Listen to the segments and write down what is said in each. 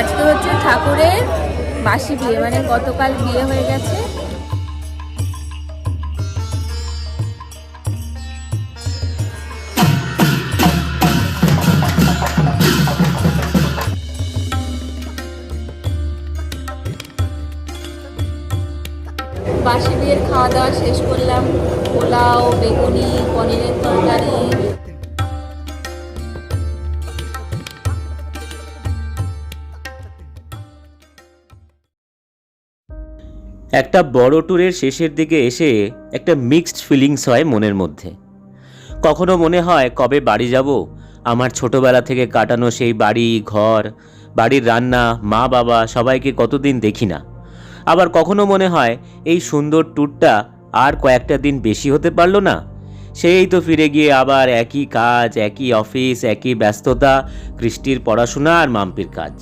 আজকে হচ্ছে ঠাকুরের বাসি বিয়ে মানে গতকাল বিয়ে হয়ে গেছে। বাসি বিয়ের খাওয়া দাওয়া শেষ করলাম, পোলাও, বেগুনি, পনিরের তরকারি। একটা বড় ট্যুরের শেষের দিকে এসে একটা মিক্সড ফিলিংস হয় মনের মধ্যে। কখনো মনে হয়, কবে বাড়ি যাব? আমার ছোটবেলা থেকে কাটানো সেই বাড়ি, ঘর, বাড়ির রান্না, মা, বাবা, সবাইকে কতদিন দেখি না। আবার কখনো মনে হয়, এই সুন্দর ট্যুরটা আর কয়েকটা দিন বেশি হতে পারল না? সেই তো ফিরে গিয়ে আবার একই কাজ, একই অফিস, একই ব্যস্ততা, কৃষ্টির পড়াশোনা আর মাম্পির কাজ।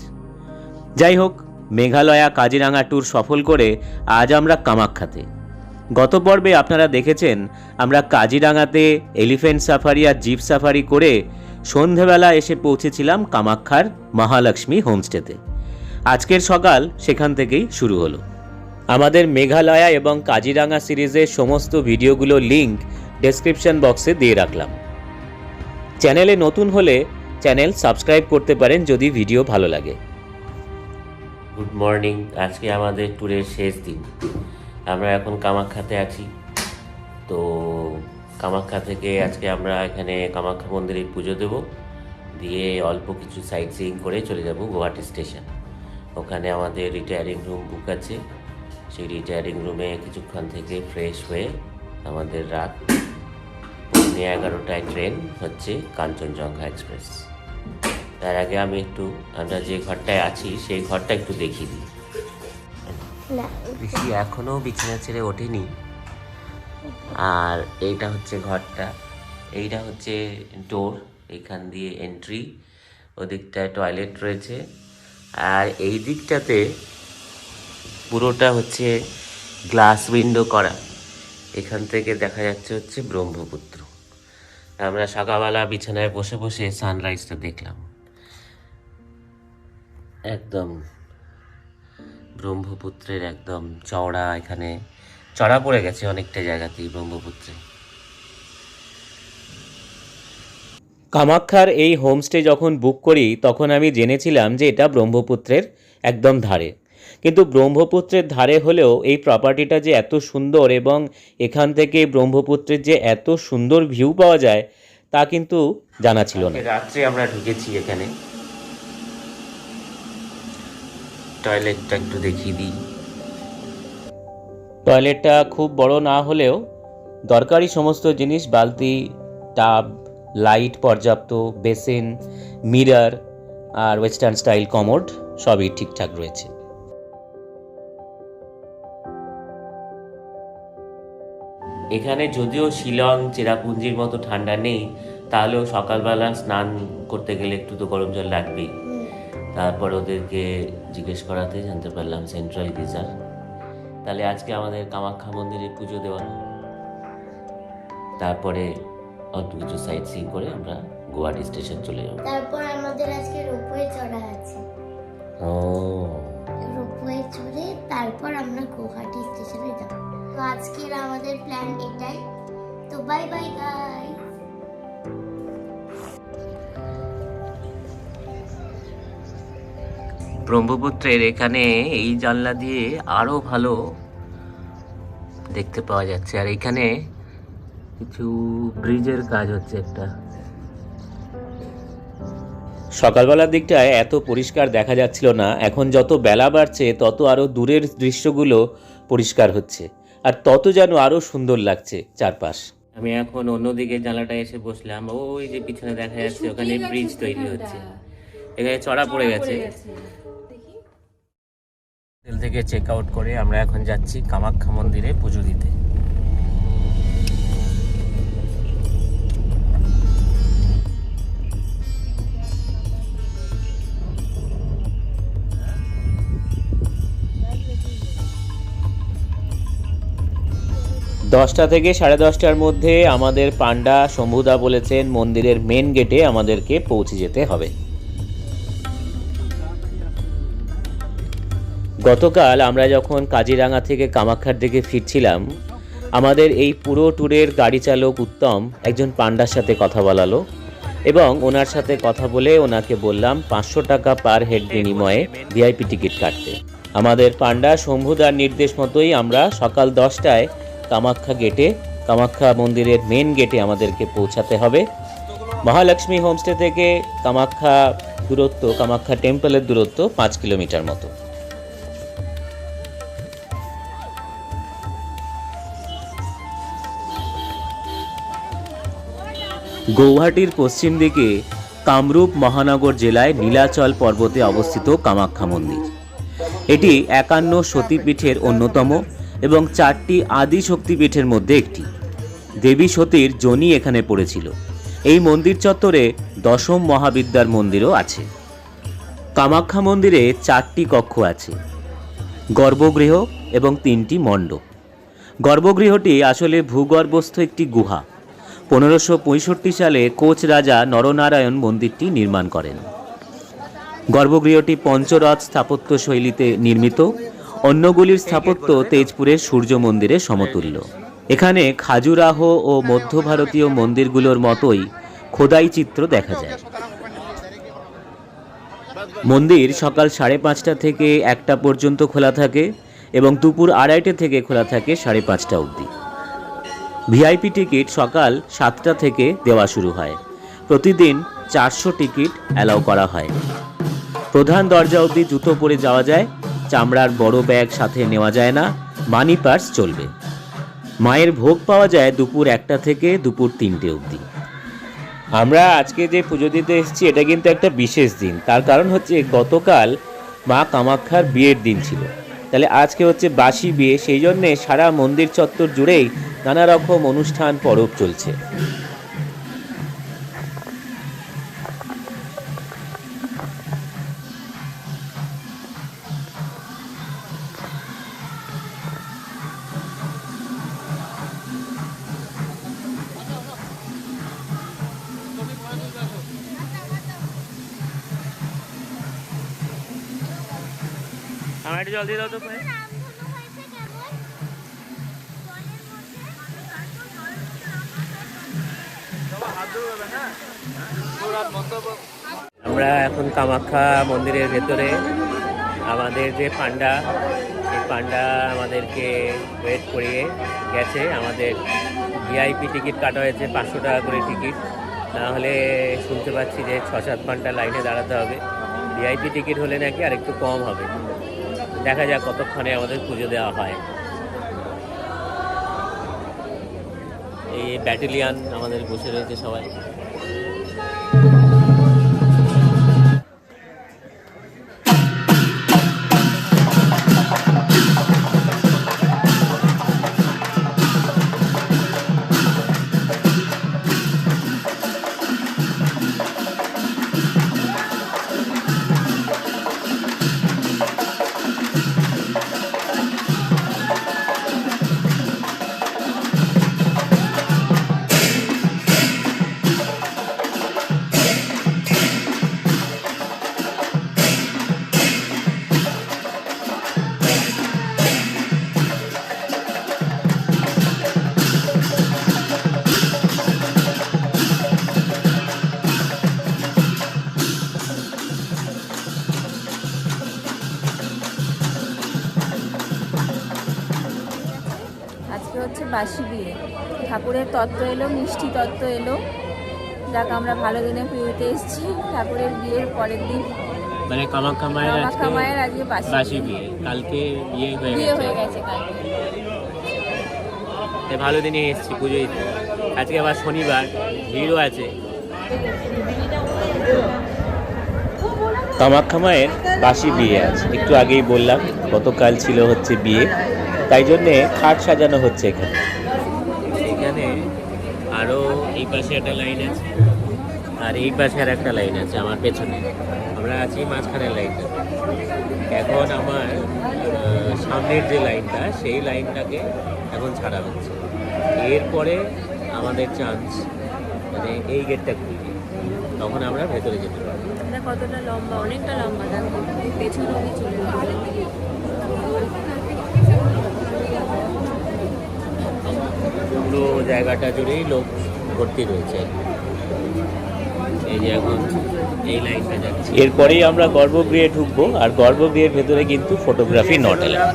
যাই হোক মেঘালয়া কাজিরাঙা ট্যুর সফল করে আজ আমরা কামাখ্যাতে। গত পর্বে আপনারা দেখেছেন, আমরা কাজিরাঙাতে এলিফ্যান্ট সাফারি আর জিপ সাফারি করে সন্ধেবেলা এসে পৌঁছেছিলাম কামাখ্যার মহালক্ষ্মী হোমস্টেতে। আজকের সকাল সেখান থেকেই শুরু হলো। আমাদের মেঘালয়া এবং কাজিরাঙা সিরিজের সমস্ত ভিডিওগুলো লিংক ডেসক্রিপশন বক্সে দিয়ে রাখলাম। চ্যানেলে নতুন হলে চ্যানেল সাবস্ক্রাইব করতে পারেন যদি ভিডিও ভালো লাগে। গুড মর্নিং আজকে আমাদের ট্যুরের শেষ দিন। আমরা এখন কামাখ্যাতে আছি। তো কামাখ্যা থেকে আজকে আমরা এখানে কামাখ্যা মন্দিরে পুজো দেব। দিয়ে অল্প কিছু সাইট সিইং করে চলে যাব গুয়াহাটি স্টেশন। ওখানে আমাদের রিটায়ারিং রুম বুক আছে। সেই রিটায়ারিং রুমে কিছুক্ষণ থেকে ফ্রেশ হয়ে আমাদের রাত পৌনে এগারোটায় ট্রেন হচ্ছে কাঞ্চনজঙ্ঘা এক্সপ্রেস তার আগে আমি একটু আমরা যে ঘরটায় আছি সেই ঘরটা একটু দেখিয়ে দিই। ঋষি এখনও বিছানা ছেড়ে ওঠেনি। আর এইটা হচ্ছে ঘরটা। এইটা হচ্ছে ডোর এখান দিয়ে এন্ট্রি ওদিকটায় টয়লেট রয়েছে। আর এই দিকটাতে পুরোটা হচ্ছে গ্লাস উইন্ডো করা। এখান থেকে দেখা যাচ্ছে হচ্ছে ব্রহ্মপুত্র। আমরা সকালবেলা বিছানায় বসে বসে সানরাইজটা দেখলাম। একদম ব্রহ্মপুত্রের একদম চওড়া এখানে চড়া পড়ে গেছে অনেকটা জায়গাতেই ব্রহ্মপুত্রে। কামাখ্যার এই হোমস্টে যখন বুক করি তখন আমি জেনেছিলাম যে এটা ব্রহ্মপুত্রের একদম ধারে। কিন্তু ব্রহ্মপুত্রের ধারে হলেও এই প্রপার্টিটা যে এত সুন্দর এবং এখান থেকে ব্রহ্মপুত্রের যে এত সুন্দর ভিউ পাওয়া যায় তা কিন্তু জানা ছিল না। রাত্রে আমরা ঢুকেছি এখানে। টয়লেটটা একটু দেখিয়ে দিই। টয়লেটটা খুব বড় না হলেও দরকারি সমস্ত জিনিস বালতি টাব লাইট পর্যাপ্ত বেসিন মিরার আর ওয়েস্টার্ন স্টাইল কমোড সবই ঠিকঠাক রয়েছে। এখানে যদিও শিলং চেরাপুঞ্জির মতো ঠান্ডা নেই তাহলেও সকালবেলা স্নান করতে গেলে একটু তো গরম জল লাগবেই। তারপর ওদেরকে জিজ্ঞেস করাতে জানতে পারলাম সেন্ট্রাল গিজার তাহলে আজকে আমাদের কামাখ্যা মন্দিরে পুজো দেওয়া। তারপরে অল্প কিছু সাইট সিং করে আমরা গুয়াহাটি স্টেশন চলে যাব। তারপর আমাদের আজকে রোপওয়ে চড়া আছে। ও। রোপওয়ে চড়ে তারপর আমরা গুয়াহাটি স্টেশনে যাব। তো আজকের আমাদের প্ল্যান এটাই। তো বাই বাই গাই ব্রহ্মপুত্রের এখানে এই জানলা দিয়ে আরও ভালো দেখতে পাওয়া যাচ্ছে। আর এখানে কিছু ব্রিজের কাজ হচ্ছে একটা। সকালবেলার দিকটায় এত পরিষ্কার দেখা যাচ্ছিল না। এখন যত বেলা বাড়ছে তত আরও দূরের দৃশ্যগুলো পরিষ্কার হচ্ছে। আর তত যেন আরও সুন্দর লাগছে চারপাশ। আমি এখন অন্যদিকে জানলাটা এসে বসলাম। ওই যে পিছনে দেখা যাচ্ছে ওখানে ব্রিজ তৈরি হচ্ছে। এখানে চড়া পড়ে গেছে। হোটেল থেকে চেক আউট করে আমরা এখন যাচ্ছি কামাখ্যা মন্দিরে পুজো দিতে। দশটা থেকে সাড়ে দশটার মধ্যে আমাদের পান্ডা শম্ভুদা বলেছেন মন্দিরের মেন গেটে আমাদেরকে পৌঁছে যেতে হবে। গতকাল আমরা যখন কাজিরাঙা থেকে কামাখ্যার দিকে ফিরছিলাম, আমাদের এই পুরো ট্যুরের গাড়ি চালক উত্তম একজন পান্ডার সাথে কথা বলালো এবং ওনার সাথে কথা বলে ওনাকে বললাম, পাঁচশো টাকা পার হেড বিনিময়ে ভিআইপি টিকিট কাটতে। আমাদের পান্ডা শম্ভুদার নির্দেশ মতোই আমরা সকাল দশটায় কামাখ্যা গেটে, কামাখ্যা মন্দিরের মেন গেটে আমাদেরকে পৌঁছাতে হবে। মহালক্ষ্মী হোমস্টে থেকে কামাখ্যা দূরত্ব, কামাখ্যা টেম্পলের দূরত্ব পাঁচ কিলোমিটার মতো। গৌহাটির পশ্চিম দিকে কামরূপ মহানগর জেলায় নীলাচল পর্বতে অবস্থিত কামাখ্যা মন্দির। এটি একান্ন সতীপীঠের অন্যতম এবং চারটি আদি শক্তিপীঠের মধ্যে একটি। দেবী সতীর জনি এখানে পড়েছিল। এই মন্দির চত্বরে দশম মহাবিদ্যার মন্দিরও আছে। কামাখ্যা মন্দিরে চারটি কক্ষ আছে, গর্ভগৃহ এবং তিনটি মণ্ডপ। গর্ভগৃহটি আসলে ভূগর্ভস্থ একটি গুহা। পনেরোশো সালে কোচ রাজা নরনারায়ণ মন্দিরটি নির্মাণ করেন। গর্ভগৃহটি পঞ্চরথ স্থাপত্য শৈলীতে নির্মিত। অন্যগুলির স্থাপত্য তেজপুরের সূর্য মন্দিরের সমতুল্য। এখানে খাজুরাহ ও মধ্য ভারতীয় মন্দিরগুলোর মতোই খোদাই চিত্র দেখা যায়। মন্দির সকাল সাড়ে পাঁচটা থেকে একটা পর্যন্ত খোলা থাকে এবং দুপুর আড়াইটে থেকে খোলা থাকে সাড়ে পাঁচটা অবধি। ভিআইপি টিকিট সকাল সাতটা থেকে দেওয়া শুরু হয়। প্রতিদিন চারশো টিকিট অ্যালাউ করা হয়। প্রধান দরজা অবধি জুতো পরে যাওয়া যায়, চামড়ার বড় ব্যাগ সাথে নেওয়া যায় না, মানি পার্স চলবে। মায়ের ভোগ পাওয়া যায় দুপুর একটা থেকে দুপুর তিনটে অবধি। আমরা আজকে যে পুজো দিতে এসেছি, এটা কিন্তু একটা বিশেষ দিন। তার কারণ হচ্ছে গতকাল মা কামাখ্যার বিয়ের দিন ছিল। তাহলে আজকে হচ্ছে বাসি বিয়ে, সেই জন্যে সারা মন্দির চত্বর জুড়েই নানা রকম অনুষ্ঠান পরব চলছে। একটু জল দিয়ে দাও তো ফোনে আমরা এখন কামাখ্যা মন্দিরের ভেতরে। আমাদের যে পান্ডা সেই পান্ডা আমাদেরকে ওয়েট করিয়ে গেছে। আমাদের ভিআইপি টিকিট কাটা হয়েছে পাঁচশো টাকা করে টিকিট না হলে শুনতে পাচ্ছি যে ছ সাত ঘণ্টা লাইনে দাঁড়াতে হবে। ভিআইপি টিকিট হলে নাকি আরেকটু কম হবে। দেখা যাক কতক্ষণে আমাদের পুজো দেওয়া হয়। এই ব্যাটেলিয়ান আমাদের বসে রয়েছে সবাই। বাসি বিয়ে ঠাকুরের তত্ত্ব এলো মিষ্টি তত্ত্ব এলো। যাক আমরা ভালো দিনে পুজোতে এসেছি। ঠাকুরের বিয়ের পরের দিন মানে কামাখ্যা মায়ের কামাখ্যা আজকে মায়ের আজকে বাসি বিয়ে কালকে বিয়ে হয়ে হয়ে গেছে কালকে। ভালো দিনে এসেছি পুজো আজকে আবার শনিবার ভিড়ও আছে। কামাখ্যা মায়ের বাসি বিয়ে আছে। একটু আগেই বললাম গতকাল ছিল হচ্ছে বিয়ে। তাই জন্যে খাট সাজানো হচ্ছে এখানে। এখানে আরও এই পাশে একটা লাইন আছে। আর এই পাশে আর একটা লাইন আছে আমার পেছনে। আমরা আছি মাঝখানের লাইনটা। এখন আমার সামনের যে লাইনটা সেই লাইনটাকে এখন ছাড়া হচ্ছে। এরপরে আমাদের চান্স মানে এই গেটটা খুলবে। তখন আমরা ভেতরে যেতে পারব। কতটা লম্বা? অনেকটা লম্বা দেখো। পেছনে চলে জায়গাটা জুড়েই লোক ভর্তি রয়েছে। এই যে এখন এই লাইনটা যাচ্ছে। এরপরেই আমরা গর্ভগৃহে ঢুকবো আর গর্ভগৃহের ভেতরে কিন্তু ফটোগ্রাফি নট এলাকা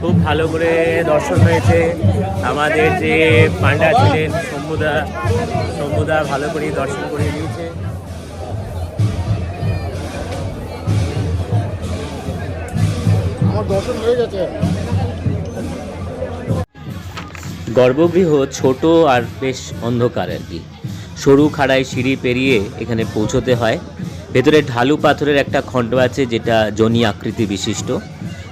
খুব ভালো করে দর্শন হয়েছে। আমাদের যে পান্ডা ছিলেন শম্ভুদা শম্ভুদা ভালো করে দর্শন করে দিয়েছে আমার দর্শন হয়ে গেছে। গর্ভগৃহ ছোট আর বেশ অন্ধকার আর কি। সরু খাড়ায় সিঁড়ি পেরিয়ে এখানে পৌঁছতে হয়। ভেতরে ঢালু পাথরের একটা খণ্ড আছে যেটা জনি আকৃতি বিশিষ্ট।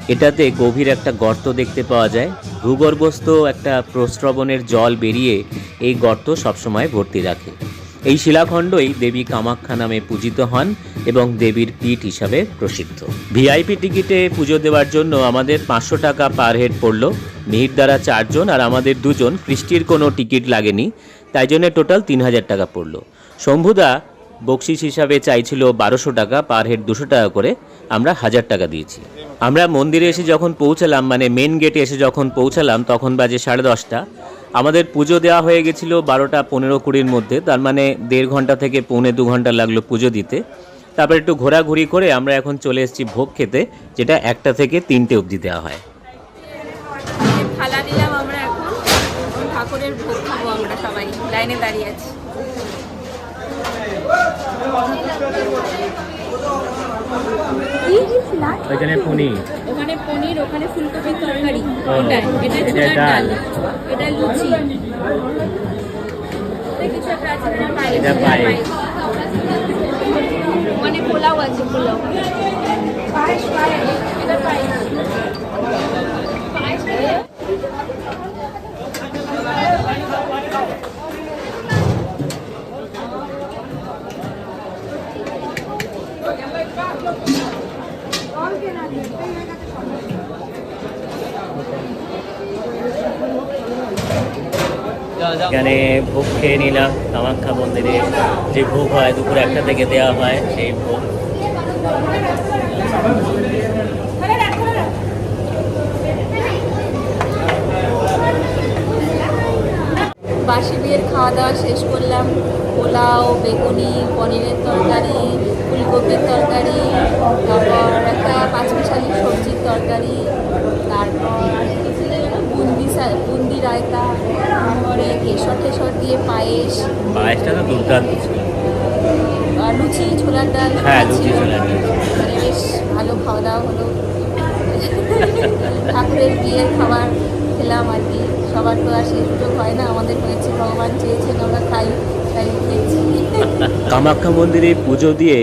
এটাতে গভীর একটা গর্ত দেখতে পাওয়া যায়। ভূগর্ভস্থ একটা প্রস্রবণের জল বেরিয়ে এই গর্ত সবসময় ভর্তি রাখে। এই শিলাখণ্ডই দেবী কামাখ্যা নামে পূজিত হন এবং দেবীর পীঠ হিসাবে প্রসিদ্ধ। ভিআইপি টিকিটে পুজো দেওয়ার জন্য আমাদের পাঁচশো টাকা পার হেড পড়ল। মিহির দ্বারা চারজন আর আমাদের দুজন কৃষ্টির কোনো টিকিট লাগেনি, তাই জন্য টোটাল তিন হাজার টাকা পড়ল। শম্ভুদা বকশিস হিসাবে চাইছিল বারোশো টাকা পার হেড দুশো টাকা করে। আমরা হাজার টাকা দিয়েছি। আমরা মন্দিরে এসে যখন পৌঁছালাম মানে মেন গেটে এসে যখন পৌঁছালাম, তখন বাজে সাড়ে দশটা। আমাদের পুজো দেওয়া হয়ে গেছিল বারোটা পনেরো কুড়ির মধ্যে, তার মানে দেড় ঘণ্টা থেকে পৌনে দু ঘণ্টা লাগল পুজো দিতে। তারপর একটু ঘোরাঘুরি করে আমরা এখন চলে এসেছি ভোগ খেতে, যেটা একটা থেকে তিনটে অবধি দেওয়া হয়। ঠাকুরের ভোগ খাব আমরা সবাই, লাইনে দাঁড়িয়ে আছি। দিয়েছিলা? পনির? ওখানে পনির ওখানে ফুলকপির তরকারি। এটা এটা ছোলার ডাল। এটা লুচি। কিছু একটা আছে এটা। মানে পোলাও আছে পোলাও। পায়েস পায়েস। এটা পায়েস। পায়েস এখানে ভোগ খেয়ে নিলাম, কামাখ্যা মন্দিরে যে ভোগ হয়, দুপুর একটা থেকে দেওয়া হয়, সেই ভোগ। বাসি বিয়ের খাওয়া দাওয়া শেষ করলাম। পোলাও, বেগুনি, পনিরের তরকারি, ফুলকপির তরকারি, তারপর একটা পাঁচমিশালি সবজির তরকারি, তারপর বুন্দি বুন্দি রায়তা। কেশর টেশর দিয়ে পায়েস। পায়েসটা তো দুর্দান্ত ছিল। আর লুচি ছোলার ডাল হ্যাঁ, লুচি, ছোলার ডাল। মানে বেশ ভালো খাওয়া দাওয়া হলো। ঠাকুরের বিয়ের খাবার খেলাম আর কি। সবার তো আর সেই সুযোগ হয় না। আমাদের হয়েছে ভগবান চেয়েছেন আমরা খাই তাই খেয়েছি। কামাখ্যা মন্দিরে পুজো দিয়ে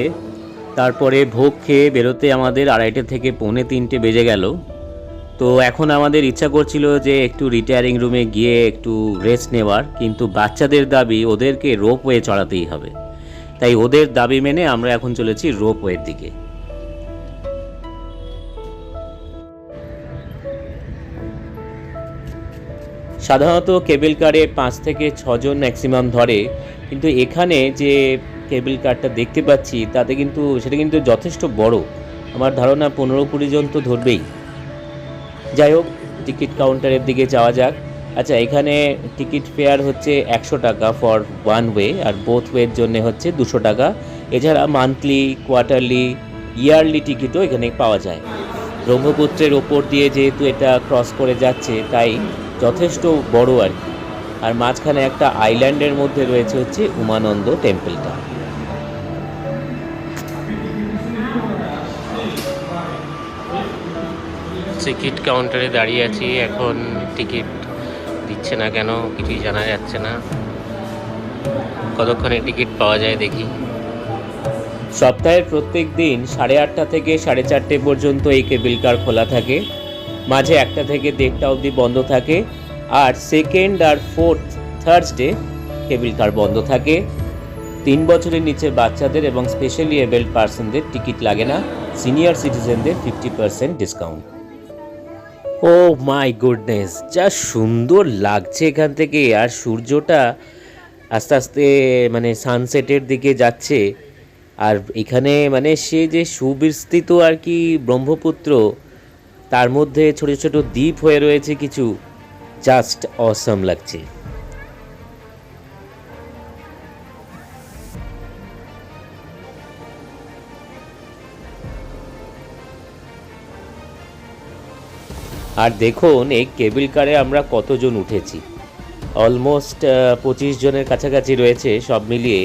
তারপরে ভোগ খেয়ে বেরোতে আমাদের আড়াইটে থেকে পৌনে তিনটে বেজে গেল। তো এখন আমাদের ইচ্ছা করছিল যে একটু রিটায়ারিং রুমে গিয়ে একটু রেস্ট নেওয়ার, কিন্তু বাচ্চাদের দাবি ওদেরকে রোপওয়ে চড়াতেই হবে। তাই ওদের দাবি মেনে আমরা এখন চলেছি রোপওয়ের দিকে। সাধারণত কেবল কারে পাঁচ থেকে ছজন ম্যাক্সিমাম ধরে, কিন্তু এখানে যে কেবল কারটা দেখতে পাচ্ছি, তাতে কিন্তু সেটা কিন্তু যথেষ্ট বড়। আমার ধারণা পনেরো কুড়ি জন তো ধরবেই। যাই হোক, টিকিট কাউন্টারের দিকে যাওয়া যাক। আচ্ছা এখানে টিকিট ফেয়ার হচ্ছে একশো টাকা ফর ওয়ান ওয়ে আর বোথ ওয়ের জন্য হচ্ছে দুশো টাকা। এছাড়া মান্থলি কোয়ার্টারলি ইয়ারলি টিকিটও এখানে পাওয়া যায়। ব্রহ্মপুত্রের ওপর দিয়ে যেহেতু এটা ক্রস করে যাচ্ছে, তাই যথেষ্ট বড় আর কি। আর মাঝখানে একটা আইল্যান্ডের মধ্যে রয়েছে হচ্ছে উমানন্দ টেম্পলটা টিকিট কাউন্টারে দাঁড়িয়ে আছি। এখন টিকিট দিচ্ছে না কেন কিছুই জানা যাচ্ছে না। কতক্ষণে টিকিট পাওয়া যায় দেখি। সপ্তাহের প্রত্যেক দিন সাড়ে আটটা থেকে সাড়ে চারটে পর্যন্ত এই কেবিল কার খোলা থাকে। মাঝে একটা থেকে দেড়টা অবধি বন্ধ থাকে। আর সেকেন্ড আর ফোর্থ থার্সডে কেবিল কার বন্ধ থাকে। তিন বছরের নিচে বাচ্চাদের এবং স্পেশালি এবেল্ড পার্সনদের টিকিট লাগে না। Senior সিটিজেনদের fifty percent discount oh my goodness, যা সুন্দর লাগছে এখান থেকে। আর সূর্যটা আস্তে আস্তে মানে সানসেটের দিকে যাচ্ছে। আর এখানে মানে সে যে সুবিস্তৃত আর কি ব্রহ্মপুত্র, তার মধ্যে ছোট ছোট দ্বীপ হয়ে রয়েছে কিছু। জাস্ট অসম লাগছে। আর দেখুন, এই কেবিল কারে আমরা কতজন উঠেছি। অলমোস্ট পঁচিশ জনের কাছাকাছি রয়েছে সব মিলিয়ে।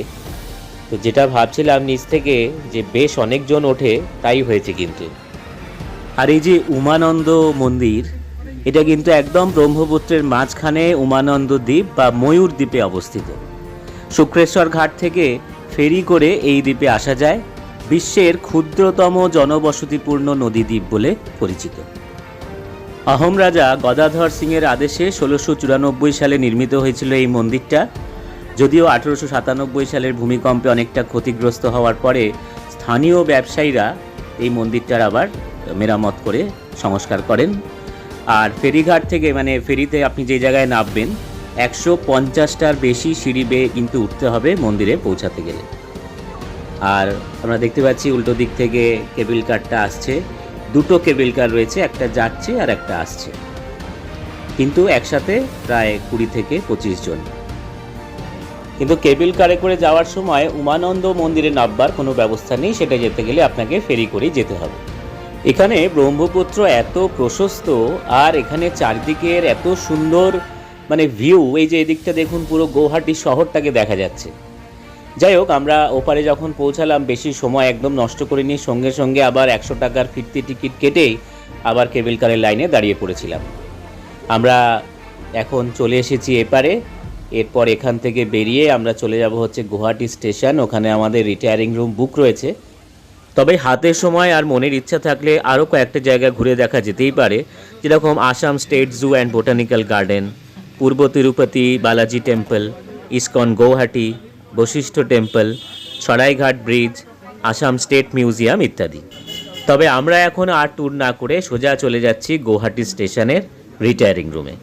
তো যেটা ভাবছিলাম নিচ থেকে যে বেশ অনেকজন ওঠে, তাই হয়েছে কিন্তু। আর এই যে উমানন্দ মন্দির, এটা কিন্তু একদম ব্রহ্মপুত্রের মাঝখানে উমানন্দ দ্বীপ বা ময়ূর দ্বীপে অবস্থিত। শুক্রেশ্বর ঘাট থেকে ফেরি করে এই দ্বীপে আসা যায়, বিশ্বের ক্ষুদ্রতম জনবসতিপূর্ণ নদী দ্বীপ বলে পরিচিত। অহোম রাজা গদাধর সিংয়ের আদেশে ষোলোশো চুরানব্বই সালে নির্মিত হয়েছিল এই মন্দিরটা। যদিও আঠেরোশো সাতানব্বই সালের ভূমিকম্পে অনেকটা ক্ষতিগ্রস্ত হওয়ার পরে স্থানীয় ব্যবসায়ীরা এই মন্দিরটার আবার মেরামত করে সংস্কার করেন। আর ফেরিঘাট থেকে মানে ফেরিতে আপনি যে জায়গায় নামবেন, একশো পঞ্চাশটার বেশি সিঁড়ি বেয়ে কিন্তু উঠতে হবে মন্দিরে পৌঁছাতে গেলে। আর আমরা দেখতে পাচ্ছি উল্টো দিক থেকে কেবিল কারটা আসছে। দুটো কেবিল কার রয়েছে, একটা যাচ্ছে আর একটা আসছে। কিন্তু একসাথে প্রায় কুড়ি থেকে পঁচিশ জন। কিন্তু কেবিল কারে করে যাওয়ার সময় উমানন্দ মন্দিরে নামবার কোনো ব্যবস্থা নেই, সেটা যেতে গেলে আপনাকে ফেরি করেই যেতে হবে। এখানে ব্রহ্মপুত্র এত প্রশস্ত আর এখানে চারদিকের এত সুন্দর মানে ভিউ এই যে এদিকটা দেখুন পুরো গৌহাটি শহরটাকে দেখা যাচ্ছে। যাই হোক, আমরা ওপারে যখন পৌঁছালাম, বেশি সময় একদম নষ্ট করিনি। সঙ্গে সঙ্গে আবার একশো টাকার ফিরতি টিকিট কেটেই আবার কেবিল কারের লাইনে দাঁড়িয়ে পড়েছিলাম। আমরা এখন চলে এসেছি এপারে। এরপর এখান থেকে বেরিয়ে আমরা চলে যাব হচ্ছে গুয়াহাটি স্টেশন। ওখানে আমাদের রিটায়ারিং রুম বুক রয়েছে। তবে হাতের সময় আর মনের ইচ্ছা থাকলে আরও কয়েকটা জায়গা ঘুরে দেখা যেতেই পারে। যেরকম Assam state zoo and botanical garden, Purba Tirupati Balaji temple, ISKCON Guwahati Vashistha temple Saraighat bridge, Assam state museum ইত্যাদি। তবে আমরা এখন আর ট্যুর না করে সোজা চলে যাচ্ছি গৌহাটি স্টেশনের রিটায়ারিং রুমে।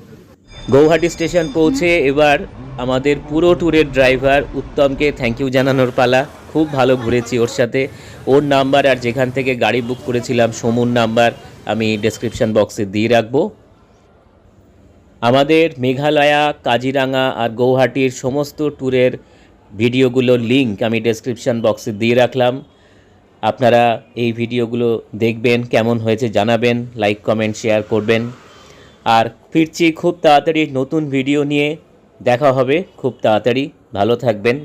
গৌহাটি স্টেশন পৌঁছে এবার আমাদের পুরো ট্যুরের ড্রাইভার উত্তমকে থ্যাংক ইউ জানানোর পালা। খুব ভালো ঘুরেছি ওর সাথে। ওর নাম্বার আর যেখান থেকে গাড়ি বুক করেছিলাম সমুর নাম্বার আমি ডেসক্রিপশন বক্সে দিয়ে রাখব। আমাদের মেঘালয়া, কাজিরাঙা আর গৌহাটির সমস্ত ট্যুরের ভিডিওগুলোর লিঙ্ক আমি ডেসক্রিপশান বক্সে দিয়ে রাখলাম। আপনারা এই ভিডিওগুলো দেখবেন, কেমন হয়েছে জানাবেন লাইক কমেন্ট শেয়ার করবেন। আর ফিরছি খুব তাড়াতাড়ি নতুন ভিডিও নিয়ে। দেখা হবে খুব তাড়াতাড়ি। ভালো থাকবেন।